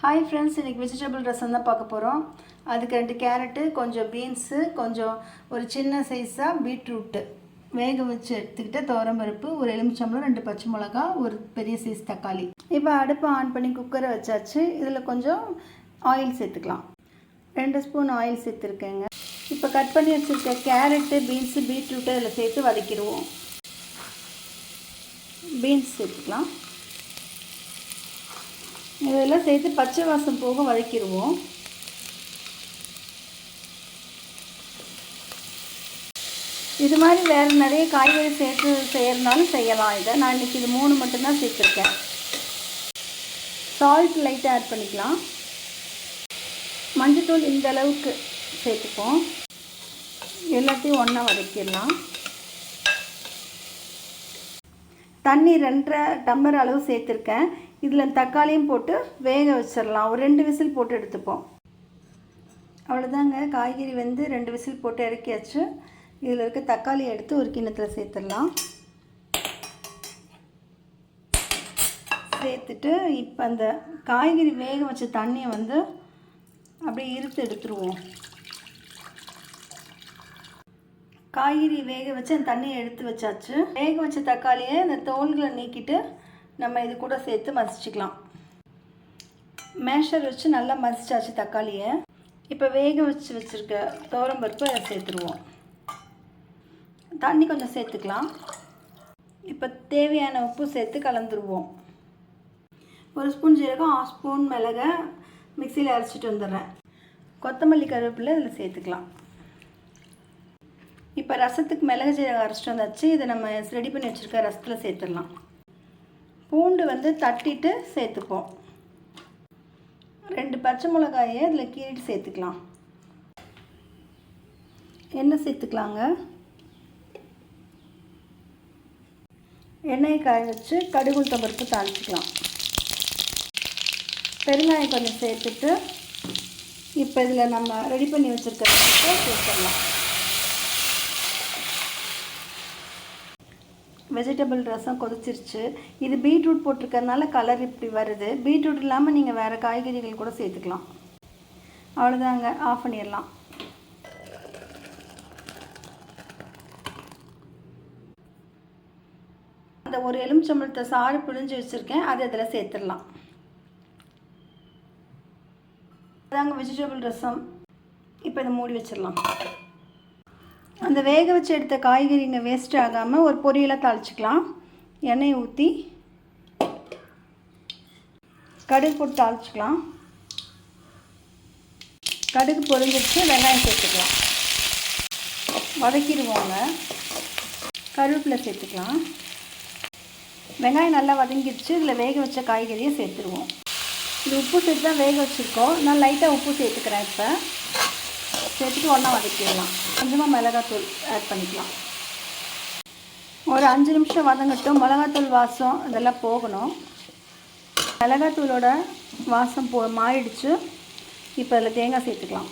Hi friends இன்றைக்கி vegetable rasam தான் பார்க்க போகிறோம் அதுக்கு ரெண்டு கேரட்டு கொஞ்சம் பீன்ஸு கொஞ்சம் ஒரு சின்ன சைஸாக பீட்ரூட்டு வேக வச்சு எடுத்துக்கிட்ட தோரம்பருப்பு ஒரு எலுமிச்சம்பளம் ரெண்டு பச்சை மிளகா ஒரு பெரிய சைஸ் தக்காளி. இப்போ அடுப்பை ஆன் பண்ணி குக்கரை வச்சாச்சு. இதில் கொஞ்சம் ஆயில் சேர்த்துக்கலாம். ரெண்டு ஸ்பூன் ஆயில் சேர்த்துருக்கேங்க. இப்போ கட் பண்ணி வச்சுருக்க கேரட்டு பீன்ஸு பீட்ரூட்டு இதில் சேர்த்து வதக்கிடுவோம். பீன்ஸ் சேர்த்துக்கலாம். இதெல்லாம் சேர்த்து பச்சை வாசம் போக வதக்கிடுவோம். இது மாதிரி வேறு நிறைய காய்கறி சேர்த்து செய்யறதுனாலும் செய்யலாம். இதை நான் இன்றைக்கி இது மூணு மட்டும்தான் சேர்த்துருக்கேன். சால்ட் லைட்டாக ஆட் பண்ணிக்கலாம். மஞ்சத்தூள் இந்த அளவுக்கு சேர்த்துப்போம். எல்லாத்தையும் ஒன்றா வதக்கிடலாம். தண்ணி ரெண்டரை டம்ளர் அளவு சேர்த்துருக்கேன். இதில் தக்காளியும் போட்டு வேக வச்சிடலாம். ஒரு ரெண்டு விசில் போட்டு எடுத்துப்போம். அவ்வளோதாங்க காய்கறி வந்து ரெண்டு விசில் போட்டு இறக்கியாச்சு. இதில் இருக்க தக்காளி எடுத்து ஒரு கிண்ணத்தில் சேர்த்துடலாம். சேர்த்துட்டு இப்போ அந்த காய்கறி வேக வச்ச தண்ணியை வந்து அப்படியே இருத்து எடுத்துருவோம். காய்கறி வேக வச்சு அந்த தண்ணியை எடுத்து வச்சாச்சு. வேக வச்ச தக்காளியை இந்த தோல்களை நீக்கிட்டு நம்ம இது கூட சேர்த்து மசிச்சுக்கலாம். மேஷர் வச்சு நல்லா மசிச்சாச்சு தக்காளியை. இப்போ வேக வச்சு வச்சுருக்க பருப்பு அதை சேர்த்துருவோம். தண்ணி கொஞ்சம் சேர்த்துக்கலாம். இப்போ தேவையான உப்பு சேர்த்து கலந்துருவோம். ஒரு ஸ்பூன் ஜீரகம் ஆஃப் ஸ்பூன் மிளகை மிக்சியில் அரைச்சிட்டு வந்துடுறேன். கொத்தமல்லி கருவேப்பிலை இதில் சேர்த்துக்கலாம். இப்போ ரசத்துக்கு மிளகு ஜீரகம் அரைச்சிட்டு வந்தாச்சு. இதை நம்ம ரெடி பண்ணி வச்சுருக்க ரசத்தில் சேர்த்துடலாம். பூண்டு வந்து தட்டிட்டு சேர்த்துப்போம். ரெண்டு பச்சை மிளகாயை இதில் கீறிட்டு சேர்த்துக்கலாம். எண்ணெய் சேர்த்துக்கலாங்க. எண்ணெயை காய வச்சு கடுகு பருப்பு தாளிச்சிக்கலாம். பெருங்காயம் கொஞ்சம் சேர்த்துட்டு இப்போ இதில் நம்ம ரெடி பண்ணி வச்சுருக்க சேர்த்துடலாம். வெஜிடபிள் ரசம் கொதிச்சிருச்சு. இது பீட்ரூட் போட்டிருக்கறனால கலர் இப்படி வருது. பீட்ரூட் இல்லாமல் நீங்கள் வேறு காய்கறிகள் கூட சேர்த்துக்கலாம். அவ்வளோதாங்க ஆஃப் பண்ணிடலாம். அந்த ஒரு எலுமிச்சம்பழத்தை சாறு பிழிஞ்சு வச்சுருக்கேன். அதை இதில் சேர்த்துடலாம். அதாங்க வெஜிடபிள் ரசம். இப்போ இதை மூடி வச்சிடலாம். அந்த வேக வச்சு எடுத்த காய்கறிங்க வேஸ்ட் ஆகாமல் ஒரு பொரியலாக தாளிச்சிக்கலாம். எண்ணெய் ஊற்றி கடுகு போட்டு தாளிச்சிக்கலாம். கடுகு பொரிஞ்சிருச்சு வெங்காயம் சேர்த்துக்கலாம். வதக்கிடுவோங்க கருவேப்பிலை சேர்த்துக்கலாம். வெங்காயம் நல்லா வதங்கிடுச்சு இதில் வேக வச்ச காய்கறியை சேர்த்துருவோம். இது உப்பு சேர்த்து தான் வேக வச்சுருக்கோம். நான் லைட்டாக உப்பு சேர்த்துக்கிறேன் இப்போ. சேர்த்துட்டு ஒன்றா வதக்கிடலாம். கொஞ்சமாக மிளகாத்தூள் ஆட் பண்ணிக்கலாம். ஒரு அஞ்சு நிமிஷம் வதங்கட்டும். மிளகாத்தூள் வாசம் இதெல்லாம் போகணும். மிளகாத்தூளோட வாசம் போ மாறிடுச்சு. இப்போ அதில் தேங்காய் சேர்த்துக்கலாம்.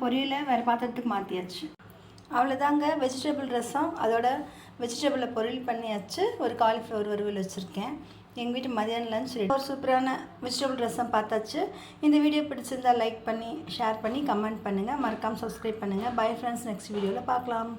பொரியலை வேறு பாத்திரத்துக்கு மாற்றியாச்சு அவ்வளோதாங்க வெஜிடபிள் ரசம். அதோட வெஜிடபிளை பொரியல் பண்ணியாச்சு. ஒரு காலிஃப்ளவர் வறுவல் வச்சுருக்கேன். எங்கள் வீட்டு மதியான லஞ்ச் ஒரு சூப்பரான வெஜிடபிள் ரசம் பார்த்தாச்சு. இந்த வீடியோ பிடிச்சிருந்தால் லைக் பண்ணி ஷேர் பண்ணி கமெண்ட் பண்ணுங்கள் மறக்காமல் சப்ஸ்கிரைப் பண்ணுங்கள் பை ஃப்ரெண்ட்ஸ் நெக்ஸ்ட் வீடியோவில் பார்க்கலாம்.